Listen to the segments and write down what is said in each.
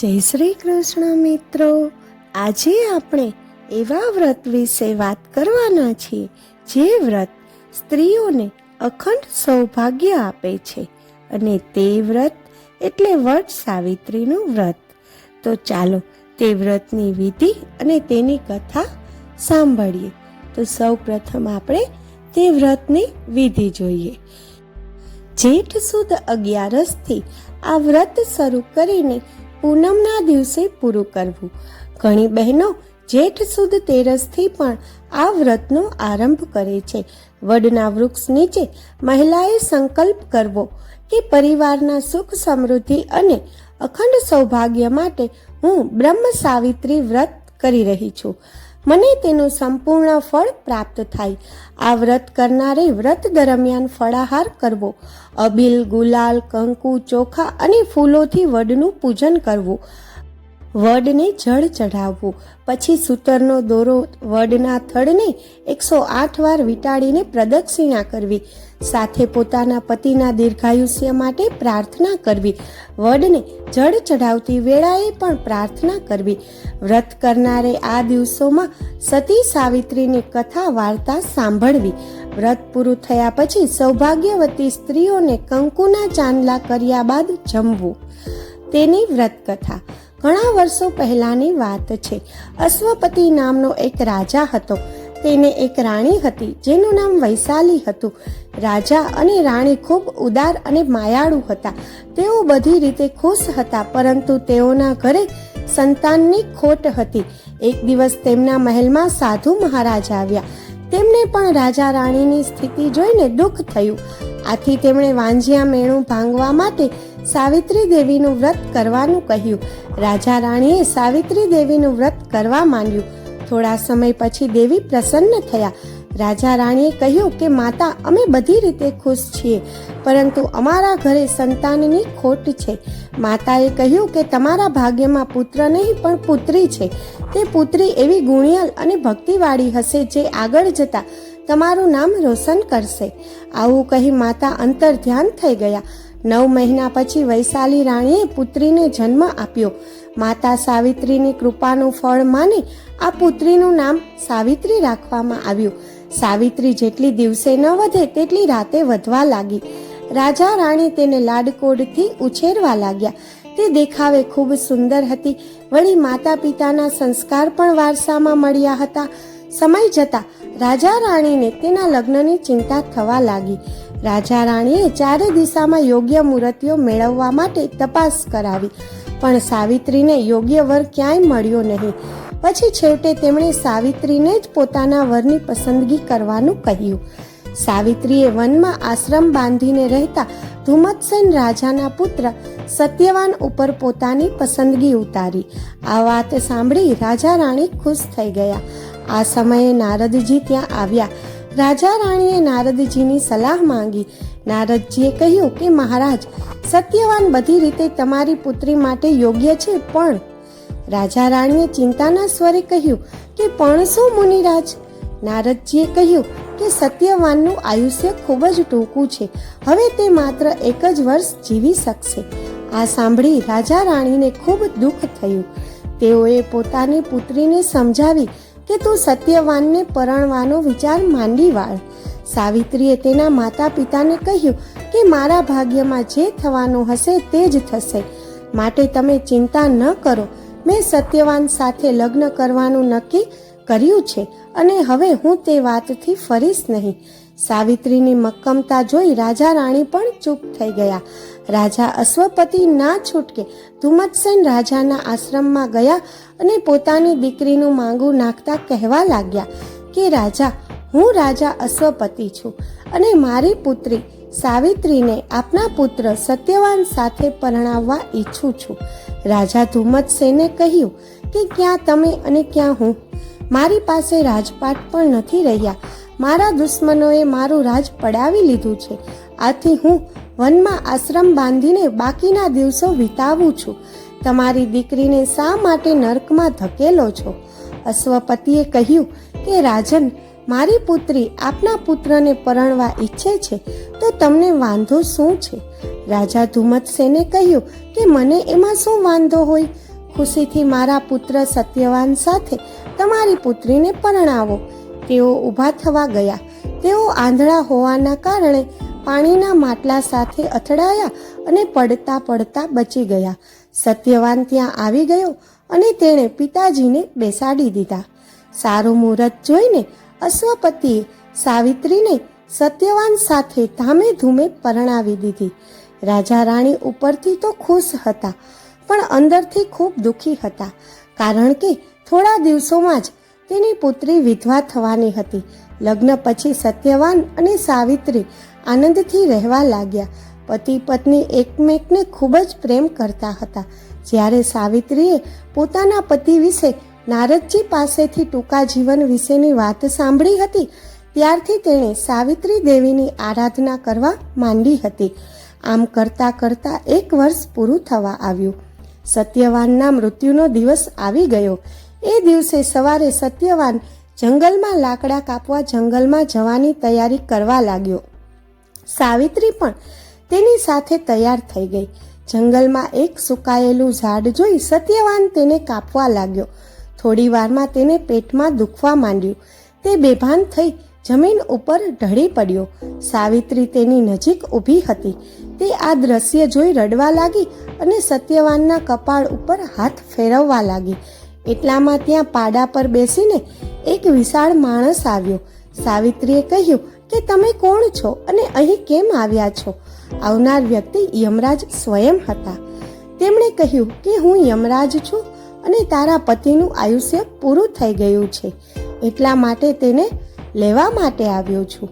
જય શ્રી કૃષ્ણ મિત્રો. આજે આપણે એવા વ્રત વિશે વાત કરવાના છીએ જે વ્રત સ્ત્રીઓને અખંડ સૌભાગ્ય આપે છે અને તે વ્રત એટલે વટ સાવિત્રીનું વ્રત. તો ચાલો તે વ્રતની વિધિ અને તેની કથા સાંભળીએ. તો સૌ પ્રથમ આપણે તે વ્રતની વિધિ જોઈએ. જેઠ સુદ અગિયારસથી આ વ્રત શરૂ કરીને પૂનમના દિવસે પૂરું કરવું. ઘણી બહેનો જેઠ સુદ તેરસથી પણ આ વ્રતનો આરંભ કરે છે. વડના વૃક્ષ નીચે મહિલાએ સંકલ્પ કરવો કે પરિવારના સુખ સમૃદ્ધિ અને અખંડ સૌભાગ્ય માટે હું બ્રહ્મ સાવિત્રી વ્રત કરી રહી છું. મને તેનું સંપૂર્ણ ફળ પ્રાપ્ત થાય. આ વ્રત કરનારે વ્રત દરમિયાન ફળાહાર કરવો. અબીલ, ગુલાલ, કંકુ, ચોખા અને ફૂલોથી વડનું પૂજન કરવું. વડને જળ ચઢાવવું. પછી સૂતરનો દોરો વડના થડને એકસો આઠ વાર વીંટાળીને પ્રદક્ષિણા કરવી. સાથે પોતાના પતિના દીર્ઘાયુષ્ય માટે પ્રાર્થના કરવી. વડને જળ ચઢાવતી વેળાએ પણ પ્રાર્થના કરવી. વ્રત કરનારે આ દિવસોમાં સતી સાવિત્રીની કથા વાર્તા સાંભળવી. વ્રત પૂરું થયા પછી સૌભાગ્યવતી સ્ત્રીઓને કંકુના ચાંદલા કર્યા બાદ જમવું. તેની વ્રત કથા. ઘણા વર્ષો પહેલાની વાત છે. અશ્વપતિ નામનો એક રાજા હતો. તેને એક રાણી હતી, જેનું નામ વૈશાલી હતું. રાજા અને રાણી ખૂબ ઉદાર અને માયાળુ હતા. તેઓ બધી રીતે ખુશ હતા, પરંતુ તેઓના ઘરે સંતાનની ખોટ હતી. એક દિવસ તેમના મહેલમાં સાધુ મહારાજ આવ્યા. તેમને પણ રાજા રાણીની સ્થિતિ જોઈને દુઃખ થયું. આથી તેમણે વાંજિયા મેણું ભાંગવા માટે સાવિત્રી દેવીનું વ્રત કરવાનું કહ્યું. રાજા રાણીએ સાવિત્રી દેવીનું વ્રત કરવા માંડ્યું. થોડા સમય પછી દેવી પ્રસન્ન થયા. રાજા રાણીએ કહ્યું કે, માતા, અમે બધી રીતે ખુશ છીએ, પરંતુ અમારા ઘરે સંતાનની ખોટ છે. માતાએ કહ્યું કે, તમારા ભાગ્યમાં પુત્ર નહીં, પણ પુત્રી છે. તે પુત્રી એવી ગુણિયલ અને ભક્તિવાળી હશે જે આગળ જતા તમારું નામ રોશન કરશે. આવું કહી માતા અંતર ધ્યાન થઈ ગયા. નવ મહિના પછી વૈશાલી રાણીએ પુત્રીને જન્મ આપ્યો. માતા સાવિત્રીની કૃપાનું ફળ માની આ પુત્રીનું નામ સાવિત્રી રાખવામાં આવ્યું. સાવિત્રી જેટલી દિવસે ન વધે તેટલી રાતે વધવા લાગી. રાજા રાણી તેને લાડકોડથી ઉછેરવા લાગ્યા. તે દેખાવે ખૂબ સુંદર હતી. વળી માતા પિતાના સંસ્કાર પણ વારસામાં મળ્યા હતા. સમય જતા રાજા રાણીને તેના લગ્નની ચિંતા થવા લાગી. રાજા રાણીએ ચારે દિશામાં યોગ્ય મૂર્તિઓ મેળવવા માટે તપાસ કરાવી. પણ સાવિત્રીને યોગ્ય વર ક્યાંય મળ્યો નહીં. પછી છેવટે તેમણે સાવિત્રીને જ પોતાના વરની પસંદગી કરવાનું કહ્યું. સાવિત્રીએ વનમાં આશ્રમ બાંધીને રહેતા ધુમતસેન રાજાના પુત્ર સત્યવાન ઉપર પોતાની પસંદગી ઉતારી. આ વાત સાંભળી રાજા રાણી ખુશ થઈ ગયા. આ સમયે નારદજી ત્યાં આવ્યા. રાજા રાણીએ નારદજીની સલાહ માંગી. નારદજીએ કહ્યું કે, મહારાજ, સત્યવાન બધી રીતે તમારી પુત્રી માટે યોગ્ય છે, પણ રાજા રાણીએ ચિંતાના સ્વરે કહ્યું કે, પણ શું, મુનિરાજ નારદજીએ કહ્યું કે, સત્યવાનનું આયુષ્ય ખૂબ જ ટૂંકું છે. હવે તે માત્ર એક જ વર્ષ જીવી શકશે. આ સાંભળી રાજા રાણીને ખૂબ દુઃખ થયું. તેઓએ પોતાની પુત્રીને સમજાવી કે તું સત્યવાનને પરણવાનો વિચાર માંડી વાળ. સાવિત્રીએ તેના માતા પિતાને કહ્યું કે મારા ભાગ્યમાં જે થવાનું હશે તે જ થશે. માટે તમે ચિંતા ન કરો. મેં સત્યવાન સાથે લગ્ન કરવાનું નક્કી કર્યું છે અને હવે હું તે વાતથી ફરીશ નહીં. સાવિત્રીની મક્કમતા જોઈ રાજા રાણી પણ ચૂપ થઈ ગયા. રાજા અશ્વપતિ ના છૂટકે ધુમતસેન રાજાના આશ્રમમાં ગયા અને પોતાની દીકરીનું માંગુ નાખતા કહેવા લાગ્યા કે, રાજા, હું રાજા અશ્વપતિ છું અને મારી પુત્રી સાવિત્રીને આપના પુત્ર સત્યવાન સાથે પરણાવવા ઈચ્છું છું. રાજા ધુમતસેને કહ્યું કે, ક્યાં તમે અને ક્યાં હું? મારી પાસે રાજપાટ પણ નથી રહ્યા. મારા દુશ્મનોએ મારું રાજ પડાવી લીધું છે. આથી હું વનમાં આશ્રમ બાંધીને બાકીના દિવસો વિતાવું છું. તમારી દીકરીને શા માટે નર્કમાં ધકેલો છો? અશ્વપતિએ કહ્યું કે, રાજન, મારી પુત્રી આપના પુત્રને પરણવા ઈચ્છે છે, તો તમને વાંધો શું છે? રાજા ધુમતસેને કહ્યું કે, મને એમાં શું વાંધો હોય? ખુશીથી મારા પુત્ર સત્યવાન સાથે તમારી પુત્રીને પરણાવો. તેઓ ઊભા થવા ગયા. તેઓ આંધળા હોવાના કારણે પાણીના માટલા સાથે અથડાયા અને પડતા પડતા બચી ગયા. સત્યવાન ત્યાં આવી ગયો અને તેણે પિતાજીને બેસાડી દીધા. સારું મુહૂર્ત જોઈને અશ્વપતિએ સાવિત્રીને સત્યવાન સાથે ધામે ધૂમે પરણાવી દીધી. રાજા રાણી ઉપરથી તો ખુશ હતા, પણ અંદરથી ખૂબ દુઃખી હતા, કારણ કે થોડા દિવસોમાં જ તેની પુત્રી વિધવા થવાની હતી. લગ્ન પછી સત્યવાન અને સાવિત્રી આનંદથી રહેવા લાગ્યા. પતિ પત્ની એકમેકને ખૂબ જ પ્રેમ કરતા હતા. જ્યારે સાવિત્રીએ પોતાના પતિ વિશે નારદજી પાસેથી ટૂંકા જીવન વિશેની વાત સાંભળી હતી, ત્યારથી તેણે સાવિત્રી દેવીની આરાધના કરવા માંડી હતી. આમ કરતાં કરતાં એક વર્ષ પૂરું થવા આવ્યું. સત્યવાનના મૃત્યુનો દિવસ આવી ગયો. એ દિવસે સવારે સત્યવાન જંગલમાં લાકડા કાપવા જંગલમાં જવાની તૈયારી કરવા લાગ્યો. સાવિત્રી પણ તેની સાથે તૈયાર થઈ ગઈ. જંગલમાં એક સુકાયેલું ઝાડ જોઈ સત્યવાન તેને કાપવા લાગ્યો. થોડી વારમાં તેને પેટમાં દુખવા માંડ્યું. તે બેભાન થઈ જમીન ઉપર ઢળી પડ્યો. સાવિત્રી તેની નજીક ઊભી હતી. તે આ દ્રશ્ય જોઈ રડવા લાગી અને સત્યવાનના કપાળ ઉપર હાથ ફેરવવા લાગી. એટલામાં ત્યાં પાડા પર બેસીને એક વિશાળ માણસ આવ્યો. સાવિત્રીએ કહ્યું કે તમે કોણ છો અને અહીં કેમ આવ્યા છો? આવનાર વ્યક્તિ યમરાજ સ્વયં હતા. તેમણે કહ્યું કે હું યમરાજ છું અને તારા પતિનું આયુષ્ય પૂરું થઈ ગયું છે. એટલા માટે તેને લેવા માટે આવ્યો છું.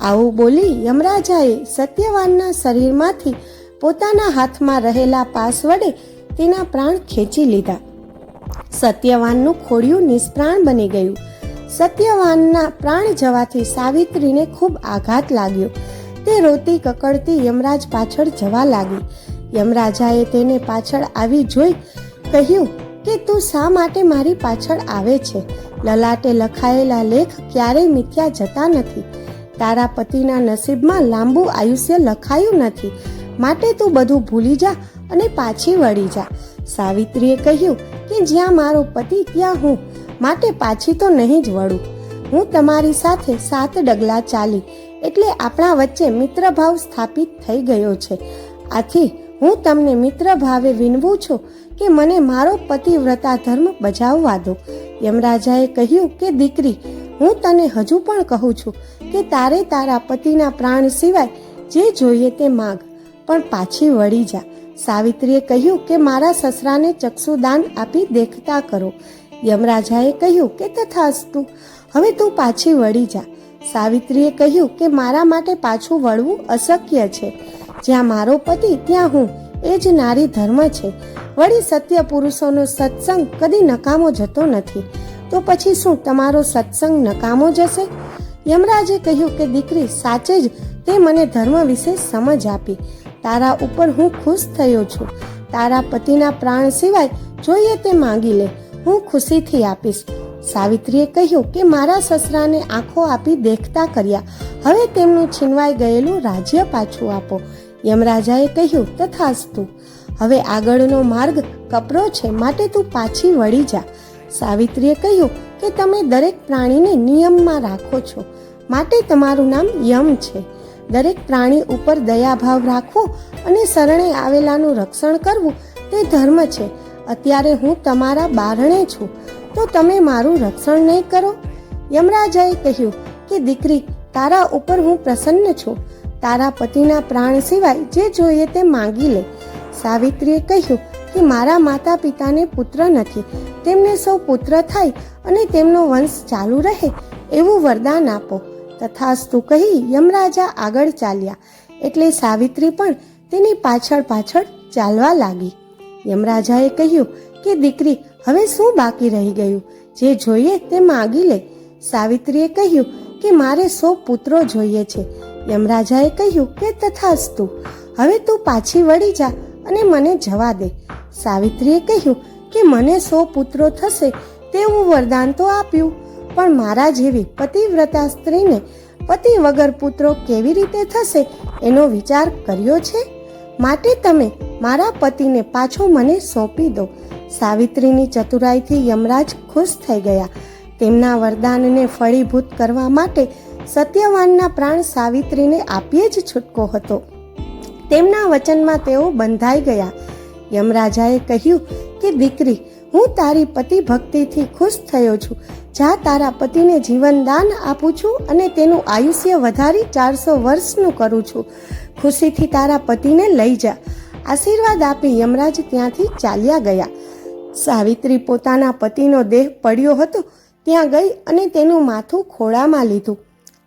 આવું બોલી યમરાજાએ સત્યવાનના શરીરમાંથી પોતાના હાથમાં રહેલા પાસ વડે તેના પ્રાણ ખેંચી લીધા. સત્યવાનનું ખોડિયું નિષ્પ્રાણ બની ગયું. સત્યવાનના પ્રાણ જવાથી સાવિત્રીને ખૂબ આઘાત લાગ્યો. તે રોતી કકડતી યમરાજ પાછળ જવા લાગી. યમરાજાએ તેને પાછળ આવી જોઈ કહ્યું કે તું શા માટે મારી પાછળ આવે છે? લલાટે લખાયેલા લેખ ક્યારેય મિથ્યા જતા નથી. તારા પતિના નસીબમાં લાંબુ આયુષ્ય લખાયું નથી. માટે તું બધું ભૂલી જા અને પાછી વળી જા. સાવિત્રીએ કહ્યું કે જ્યાં મારો પતિ ત્યાં હું, માટે પાછી તો નહીં જ વળું. હું તમારી સાથે સાત ડગલા ચાલી, એટલે આપણા વચ્ચે મિત્રભાવ સ્થાપિત થઈ ગયો છે. આથી, હું તમને મિત્ર ભાવે વિનવું છું કે મને મારો પતિવ્રતા ધર્મ બજાવવા દો. યમરાજાએ કહ્યું કે, દીકરી, હું તને હજુ પણ કહું છું કે તારે તારા પતિના પ્રાણ સિવાય જે જોઈએ તે માંગ, પણ પાછી વળી જા. સાવિત્રીએ કહ્યું કે મારા સસરાને ચક્ષુદાન આપી દેખતા કરો. યમરાજાએ કહ્યું કે તથાસ્તુ, હવે તું પાછી વળી જા. સાવિત્રીએ કહ્યું કે મારા માટે પાછું વળવું અશક્ય છે. જ્યાં મારો પતિ, ત્યાં હું. એ જ નારી ધર્મ છે. વળી સત્ય પુરુષોનો સત્સંગ કદી નકામો જતો નથી. તો પછી શું તમારો સત્સંગ નકામો જશે? યમરાજે કહ્યું કે દીકરી સાચે જ તે મને ધર્મ વિશે સમજ આપી. તારા ઉપર હું ખુશ થયો છું. તારા પતિના પ્રાણ સિવાય જોઈએ તે માંગી લે. હું ખુશીથી આપીશ. સાવિત્રીએ કહ્યું કે મારા સસરાને આંખો આપી દેખતા કર્યા. હવે તેમનું છીનવાઈ ગયેલું રાજ્ય પાછું આપો. યમરાજાએ કહ્યું, તથાસ્તુ. હવે આગળનો માર્ગ કપરો છે, માટે તું પાછી વળી જા. સાવિત્રીએ કહ્યું કે તમે દરેક પ્રાણીને નિયમમાં રાખો છો. માટે તમારું નામ યમ છે. દરેક પ્રાણી ઉપર દયાભાવ રાખવો અને શરણે આવેલાનું રક્ષણ કરવું તે ધર્મ છે. અત્યારે હું તમારા બારણે છું, તો તમે મારું રક્ષણ નહીં કરો? યમરાજાએ કહ્યું કે, દીકરી, તારા ઉપર હું પ્રસન્ન છું. તારા પતિના પ્રાણ સિવાય જે જોઈએ તે માંગી લે. સાવિત્રીએ કહ્યું કે, મારા માતા પિતાને પુત્ર નથી. તેમને સૌ પુત્ર થાય અને તેમનો વંશ ચાલુ રહે, એવું વરદાન આપો. તથાસ્તુ કહી યમરાજા આગળ ચાલ્યા. એટલે સાવિત્રી પણ તેની પાછળ પાછળ ચાલવા લાગી. યમરાજાએ કહ્યું કે, દીકરી, હવે શું બાકી રહી ગયું? જે જોઈએ તે માગી લે. સાવિત્રીએ કહ્યું કે, મારે સો પુત્રો જોઈએ છે. યમરાજાએ કહ્યું કે, તથાસ્તુ, હવે તું પાછી વળી જા અને મને જવા દે. સાવિત્રીએ કહ્યું કે, મને સો પુત્રો થશે તેવું વરદાન તો આપ્યું પણ મારા જેવી પતિવ્રતા સ્ત્રીને પતિ વગર પુત્રો કેવી રીતે થશે એનો વિચાર કર્યો છે? માટે તમે મારા પતિને પાછો મને સોંપી દો. સાવિત્રીની ચતુરાઈથી યમરાજ ખુશ થઈ ગયા. તેમના વરદાનને ફળીભૂત કરવા માટે સત્યવાનના પ્રાણ સાવિત્રીને આપીએ જ છૂટકો હતો. તેમના વચનમાં તેઓ બંધાઈ ગયા. યમરાજાએ કહ્યું કે, દીકરી હું તારી પતિ ભક્તિથી ખુશ થયો છું. જા તારા પતિને જીવનદાન આપું છું અને તેનું આયુષ્ય વધારી ચારસો વર્ષનું કરું છું. ખુશીથી તારા પતિને લઈ જા. આશીર્વાદ આપી યમરાજ ત્યાંથી ચાલ્યા ગયા. સાવિત્રી પોતાના પતિનો દેહ પડ્યો હતો. ત્યાં ગઈ અને તેનું માથું ખોળામાં લીધું.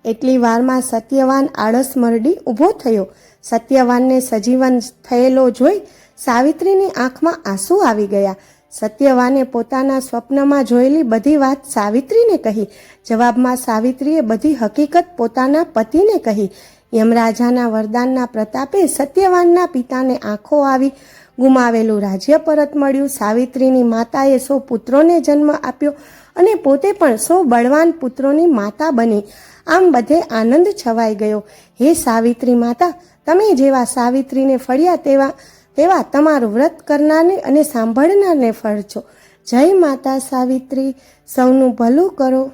એટલી વારમાં સત્યવાન આળસ મરડી ઊભો થયો. સત્યવાનને સજીવન થયેલો જોઈ સાવિત્રીની આંખમાં આંસુ આવી ગયા. સત્યવાને પોતાના સ્વપ્નમાં જોયેલી બધી વાત સાવિત્રીને કહી. જવાબમાં સાવિત્રીએ બધી હકીકત પોતાના પતિને કહી. યમરાજાના વરદાનના પ્રતાપે સત્યવાનના પિતાને આંખો આવી ગુમાવેલું રાજ્ય પરત મળ્યું. સાવિત્રીની માતાએ સો પુત્રોને જન્મ આપ્યો અને પોતે પણ સો બળવાન પુત્રોની માતા બની. આમ બધે આનંદ છવાઈ ગયો. હે સાવિત્રી માતા, તમે જેવા સાવિત્રીને ફળ્યા તેવા તેવા તમારું વ્રત કરનારને અને સાંભળનારને ફળજો જય માતા સાવિત્રી. સૌનું ભલું કરો.